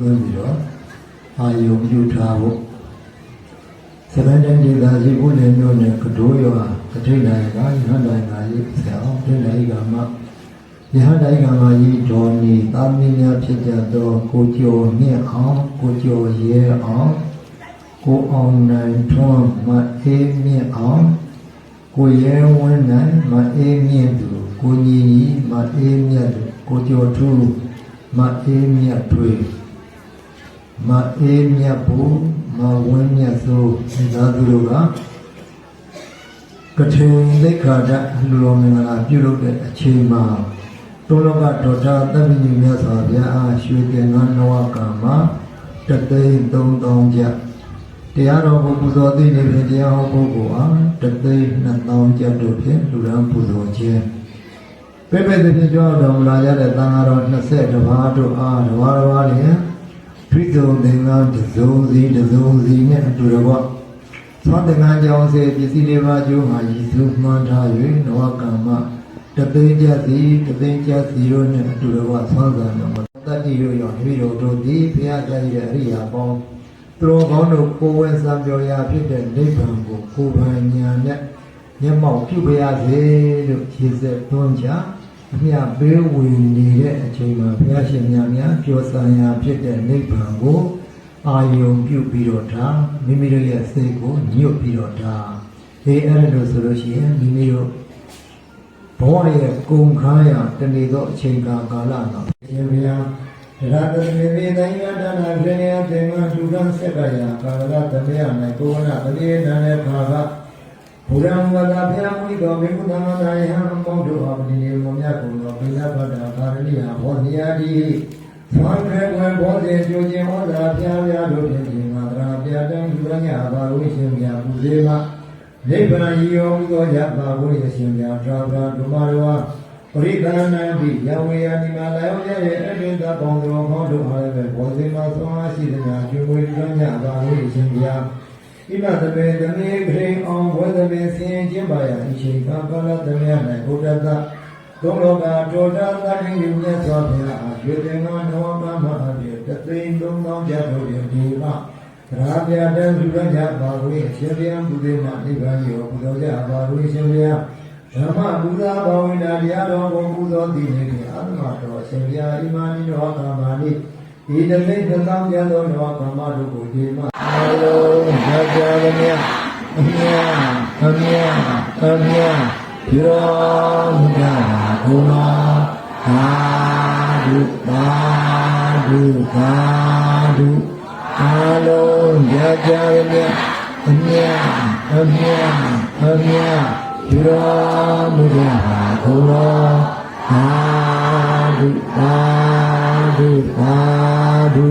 ယုံပြုထားဖို့စပန်တိုင်းဒေသကြီးဦးလင်မြို့နယ်ကဒိုးရွာကထိတ်နိုင်ကရဟန္တာငါကြီးဆရာအောင်ထိတ်နိုင်ကမှရဟန္တာကမှကြီးဒေါ်နီသာမင်းများဖြစ်ကြသောကိုကျော်မြင့်အောင်ကိုကျော်ရဲအောင်ကိုအောင်နိုင်ထွန်းမအေးမြင့်အောင်ကိုရဲဝင်းနိုင်မအေးမြင့်သူကိုညီကြီးမအေးမြတ်သူကိုကျော်ထူးမအေးမြတ်ထွေ မအေးမြတ်ဘူးမဝင်းမြတ်ဆိုဒီသားသူတို့ကကထေသိက္ခာဒလူတော်မင်္ဂလာပြုလုပ်တဲ့အချိန်မှာတောလောကဒေါတာတပ္ပိညမြတ်စွာဘုရားအားရွှေသင်္ကန်းနဝကံမှာတသိန်း3000ကျပ်တရားတော်ကိုပူဇော်သိနေဖြင့်တရားဟောပုဂ္ဂိုလ်အားတသိန်း2000ကျပ်တို့ဖြင့်လူရန်ပူဇော်ခြင်းပဲပဲတည်းကြောက်တော်မူလာရတဲ့သံဃာတော်20ပါးတို့အားတပါးတစ်ပါးလျင် ပြည့်စုံသင်္ကန်းတစ်စုံစီတစ်စုံစီနဲ့အတူတကွသောသင်္ကန်းကြောင့်စေပစ္စည်းလေးပါးကျိုးမှာရည်စူးမှန်းထား၍နဝကမ္မတသိန်းကျစီတသိန်းကျစီတို့နဲ့အတူတကွသောသံတော်မှာတတ္တိတို့ရောမိတို့တို့သည်ဘုရားတရားရဲ့အရိယာပေါင်းသူတော်ကောင်းတို့ကိုယ်ဝင်စံပြောရာဖြစ်တဲ့နိဗ္ဗာန်ကိုကိုယ်ပိုင်ဉာဏ်နဲ့မျက်မှောက်ပြုပါရစေလို့ခြေဆက်သွန်းချ အမြပေးဝင်နေတဲ့အချိန်မှာဘုရားရှင်များများပြောစံရာဖြစ်တဲ့နိဗ္ဗာန်ကိုအာယုံပြုပြီးတော့ဒါမိမိတို့ရဲ့စိတ်ကိုညွတ်ပြီးတော့ဒါဒီအဲ့ဒါလို့ဆိုလို့ရှိရင်မိမိတို့ဘဝရဲ့ကုန်ခန်းရာတနေ့သောအချိန်ကာကာလမှာရှင်ဘုရားရတတမေမေတိုင်းယတနာခရေယတေမသုဒ္ဓဆက်ကရာကာလသမယ၌ကိုဝနာတတိယနာနဲ့ခါက ဘုရားဝါဒဖျားမွေးတော်မေကုသမန္တယဟံပေါင်းတို့အပတိနေမောမြတ်ကုန်တော်ပိဏဗဒ္ဒကာရဏိယဘောနိယာတိသွန်ခဲဝဲဘောဇေကျိုးခြင်းဟောတာဖျားဖျားတို့ဖြင့်ဒီမှာတရာပြတံလူရညဘာဝိရှင်မြတ်ပူဇေမနိဗ္ဗာန်ယောမှုသောကြပါဝိရှင်မြတ်သာသာဒုမာရောပရိသနာတိယဝေယနိမလာယောရဲ့အပိသပေါင်းတော်ကောင်းတို့အားလည်းဘောဇေမသွန်အားရှိသမျှကျွေးမွေးလူရညဘာဝိရှင်မြ တ်ဣမသမေသမေဂရိအောင်ဝေသမေဆင်းကျင်းပါရာအချိန်ကာကလသမေ၌ဘုဒ္ဓတသုံးလောကတောတာသတိဉ္မြတ်စွာဘုရားအားရွေတင်သောနဝကမအပြည့်တသိန်းသုံးသောကြတို့ဖြင့်ဒီမှရာပြတဲ့လူရကြပါဝေရှင်ဗျံဘုသေမနိဗ္ဗာန်ရောဘုသောကြပါဝေရှင်ဗျာဓမ္မဘုရားဘာဝိနာတရားတော်ကိုပူဇော်သည်နှင့်အာသမတော်ရှင်ဗျာဣမာနိနောကာမနိ ဒီတသိန်းသောကြသောနဝကမတို့ကိုဒီမှအလုံးရကြရမြတ်အမြတ်အမြတ်အမြတ်ပြုတော်မူကြပါဘုရားသာဓုသာဓုသာဓုအလုံးရကြရမြတ်အမြတ်အမြတ်အမြတ်ပြုတော်မူကြပါဘုရားသာဓုသာ ဓုသာဓု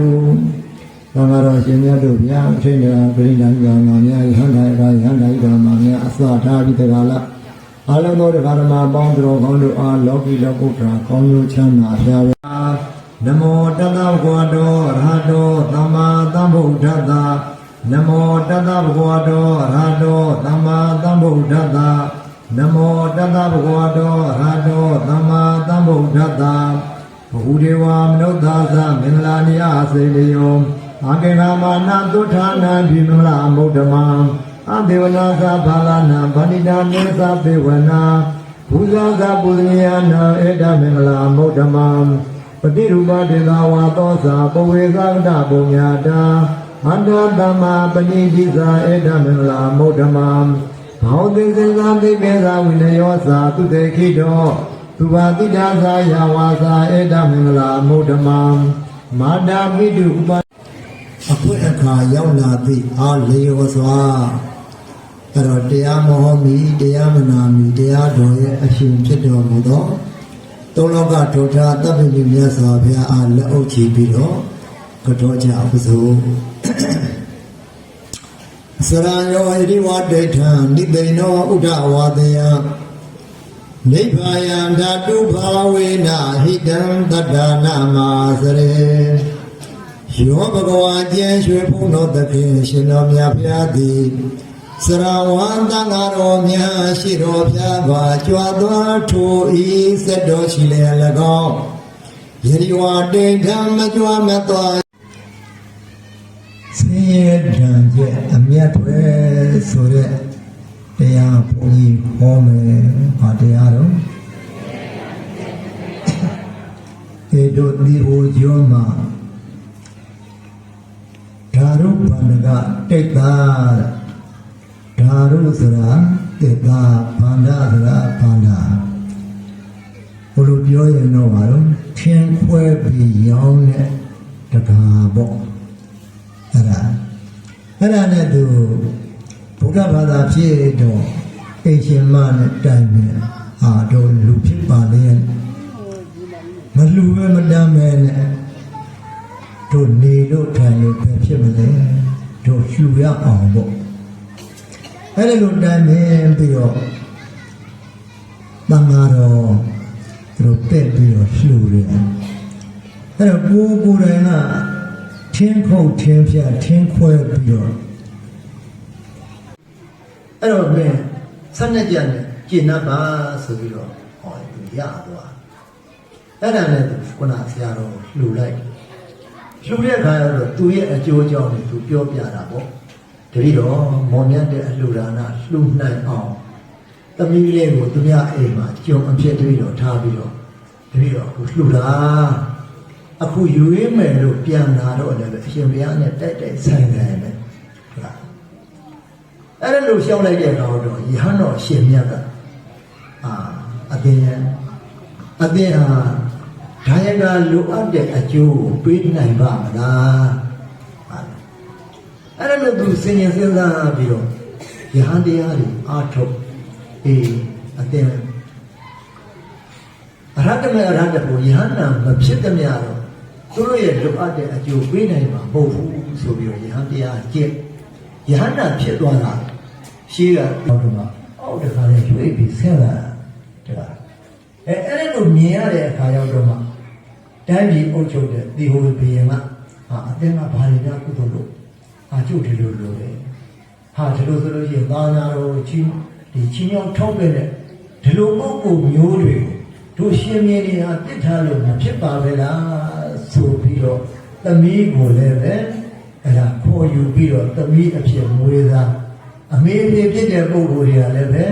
သံဃာတော်ရှင်မြတ်တို့ဗျာအထင်ကပြိဋ္ဌာန်ကံမှာများဟန္တာရာဟန္တာကံမှာများအစထားပြီးတကားလားအလုံးသောတရားဓမ္မပေါင်းတော်ကောင်းတို့အားလောကီလောကုတ္တရာကောင်းကျိုးချမ်းသာဖျားပါနမောတတ္တဗုဒ္ဓတောရဟတောသမ္မာသမ္ဗုဒ္ဓတ္တနမောတတ္တဗုဒ္ဓတောရဟတောသမ္မာသမ္ဗုဒ္ဓတ္တနမောတတ္တဗုဒ္ဓတောရဟတောသမ္မာသမ္ဗုဒ္ဓတ္တ ဘဟုဒေဝမနုဿာသမင်္ဂလာနိယစေလယောအာကေနာမာနသုထာနာဘိမလာမုဒ္ဓမံအဒေဝနာသဘာလနာဗန္တိတာမေသပေဝနာဘူဇောသပုဇနိယနာဧတမင်္ဂလာမုဒ္ဓမံပတိရူပဒေသာဝါသောသာပဝေသကတပုံညာတာအန္တသမ္မာပဏိတိသာဧတမင်္ဂလာမုဒ္ဓမံဘောဓိစေသာသိပေသာဝိနယောသာသူတေခိတော သူဘာတိတာသာယဝါသာဧတမင်္ဂလာမုဒ္ဓမံမာတာပိတုဥပအခွင့်အခါရောက်လာသည့်အာလေယောစွာအဲ့တော့တရားမဟောမီတရားမနာမီတရားတော်ရဲ့အရှင်ဖြစ်တော်မူသောသုံးလောကဒုထာတပ်ပိမြတ်စွာဘုရားအားလက်အုပ်ချီပြီးတော့ကတော်ကြအပစို့စရံယောဣတိဝဒိဋ္ဌံနိသိဏောဥဒ္ဓဝါဒယံ နိဗ္ဗာယံဓာတုဘာဝေနဟိတံတတ္တနာမစရေယောဘဂဝါကျမ်းရွှေဖုံးတော်သခင်ရှင်တော်မြတ်ဖျားသည်စရဝံတန်ဃာတော်များရှိတော်ဖျားစွာကြွားသွားထိုဤစက်တော်ရှိလေ၎င်းယရိဝတိဋ္ဌံမကြွားမသွားစရဲဒံကျက်အမျက်တွေဆိုတဲ့ တရားဘုန်းကြီးဟောမယ်။ဘာတရားတော့ဧတို့ဒီဟိုကျော်မှာဓာရုဗန္ဒကတိတ်တာဓာရုဆိုတာတိတ်တာဗန္ဒဆိုတာဗန္ဒဘုလိုပြောရင်တော့ဘာလို့ထင်းခွဲပြီးရောင်းတဲ့တကားပေါ့အဲ့ဒါအဲ့ဒါနဲ့သူ ဘုရားဘာသာဖြစ်တော့အိမ်ရှင်မနဲ့တိုင်မယ်အာတော့လူဖြစ်ပါလေမလူပဲမတမ်းပဲနဲ့တို့နေလို့ထိုင်လို့ပဲဖြစ်မလဲတို့ရှူရအောင်ပေါ့အဲ့ဒါလိုတိုင်မယ်ပြီးတော့တန်ဃာတော်သူတို့တက်ပြီးတော့လှူတယ်အဲ့တော့ကိုယ်ကိုယ်တိုင်ကထင်းခုတ်ထင်းဖြတ်ထင်းခွဲပြီးတော့ အဲ့တော့မင်းဆက်နေကြတယ်ကျင့်တတ်ပါဆိုပြီးတော့ဟောသူရသွားအဲ့ဒါနဲ့သူခုနဆရာတော်လှူလိုက်လှူတဲ့အခါကျတော့သူရဲ့အကျိုးအကြောင်းကိုသူပြောပြတာပေါ့တတိတော့မောင်မြတ်တဲ့အလှူဒါနလှူနိုင်အောင်သမီးလေးကိုသူများအိမ်မှာကြုံအဖြစ်တတိတော့ထားပြီးတော့တတိတော့အခုလှူတာအခုယူရင်းမယ်လို့ပြန်လာတော့လည်းပဲအရှင်ဘုရားနဲ့တိုက်တိုက်ဆိုင်တယ်ပဲဟုတ်လား အဲ့ဒါလို့ရှောင်းလိုက်တဲ့အခါတော့ယဟန်တော်ရှင်မြတ်ကအာအသင်ရအသင်ဟာဒါယကလိုအပ်တဲ့အကျိုးကိုပေးနိုင်ပါမလားဟာအဲ့ဒါလို့သူစဉ်းရင်စဉ်းစားပြီးတော့ယဟန်တရားတွေအားထုတ်အေးအသင်အရဟတမေအရဟတကိုယဟန်နာမဖြစ်တဲ့မြတ်တော့သူတို့ရဲ့လိုအပ်တဲ့အကျိုးပေးနိုင်မှာမဟုတ်ဘူးဆိုပြီးတော့ယဟန်တရားကျင့်ယဟန်နာဖြစ်သွားတာ ရှိကတော့တော့အောက်တခါလေးရွေးပြီးဆင်းလာတာဒါအဲအဲ့ဒါကိုမြင်ရတဲ့အခါရောက်တော့မှတိုင်းပြည်အုပ်ချုပ်တဲ့ဒီဟိုဘီယံကဟာအတင်းကဘာတွေများကုသိုလ်လို့ဟာကျုပ်ဒီလိုလိုလေဟာဒီလိုဆိုလို့ရှိရင်သာနာတော်ချင်းဒီချင်းရောက်ထောက်ခဲ့တဲ့ဒီလိုပုဂ္ဂိုလ်မျိုးတွေကိုတို့ရှင်မြင်းတွေဟာတစ်ထားလို့မဖြစ်ပါပဲလားဆိုပြီးတော့သမီးကိုလည်းပဲအဲ့ဒါခေါ်ယူပြီးတော့သမီးအဖြစ်မွေးသား အမေအဖေဖြစ်တဲ့ပုဂ္ဂိုလ်တွေကလည်းပဲ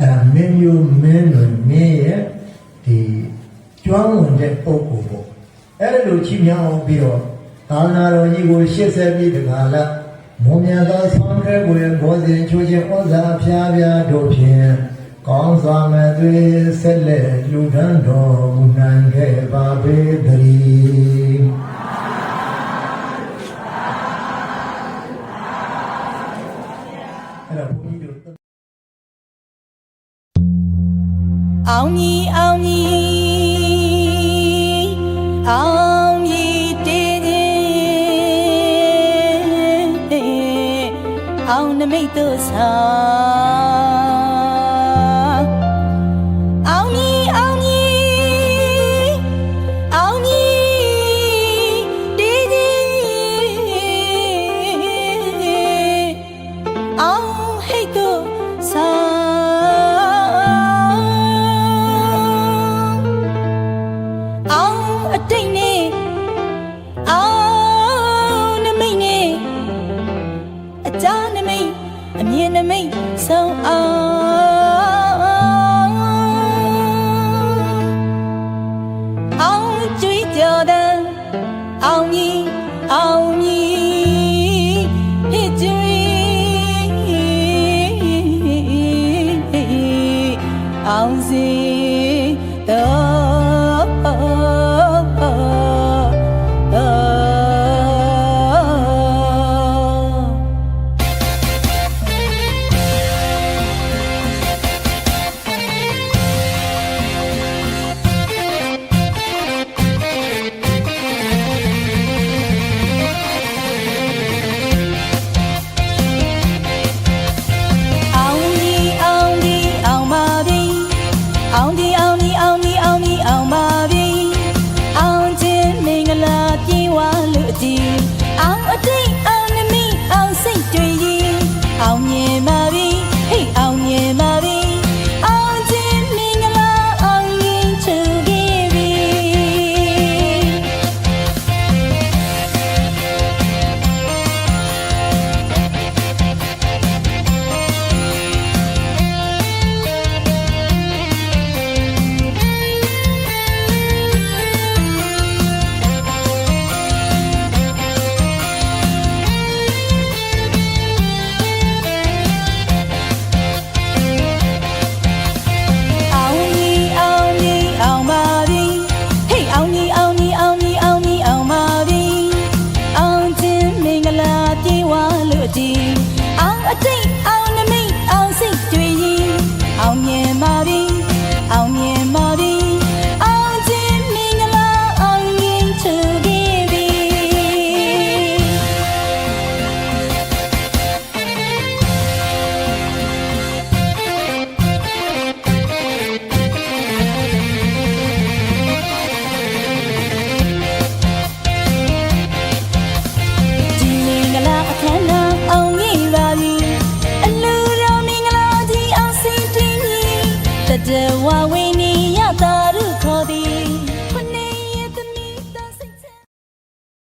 အဲမင်းမျိုးမင်းတွေမင်းရဲ့ဒီကျွမ်းဝင်တဲ့ပုဂ္ဂိုလ်ပေါ့အဲ့ဒါလိုချီးမြှောက်ပြီးတော့သာသနာတော်ကြီးကိုရှစ်ဆက်ပြီးတခါလာမုံမြတ်သောဆောင်းခဲကိုယ်ဘောဇင်ချိုးခြင်းဩဇာဖျားဖျားတို့ဖြင့်ကောင်းစွာမဲ့သွေးဆက်လက်လူထမ်းတော်မူနိုင်ခဲ့ပါပေသတည်း အောင်ကြီးအောင်ကြီးအောင်ကြီးတည်ခြင်းအောင်နမိတ်တို့ဆောင် အောင်အတိတ်နဲ့အောင်နမိတ်နဲ့အကြနမိတ်အမြင်နမိတ်ဆုံးအောင်